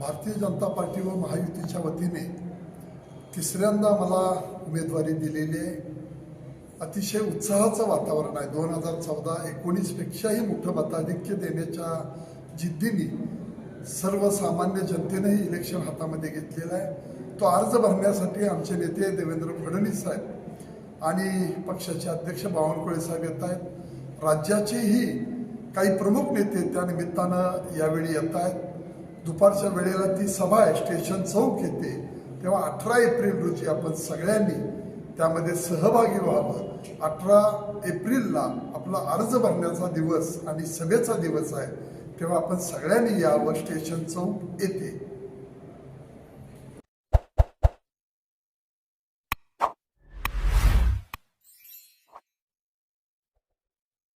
Bharatiya Janata party व महायुतीच्या वतीने तिसऱ्यांदा मला उमेदवारी दिलेली आहे. अतिशय उत्साहाचं वातावरण आहे. दोन हजार चौदा एकोणीसपेक्षाही मोठं मताधिक्य देण्याच्या जिद्दीने सर्वसामान्य जनतेनंही इलेक्शन हातामध्ये घेतलेलं आहे. तो अर्ज भरण्यासाठी आमचे नेते देवेंद्र फडणवीस साहेब आणि पक्षाचे अध्यक्ष बावनकुळे साहेब येत आहेत. राज्याचेही काही प्रमुख नेते त्या निमित्तानं यावेळी येत आहेत. दुपारच्या वेळेला ती सभा आहे स्टेशन चौक येते. तेव्हा अठरा एप्रिल रोजी आपण सगळ्यांनी त्यामध्ये सहभागी व्हावं. अठरा एप्रिलला आपला अर्ज भरण्याचा दिवस आणि सभेचा दिवस आहे. तेव्हा आपण सगळ्यांनी यावं स्टेशन चौक येते.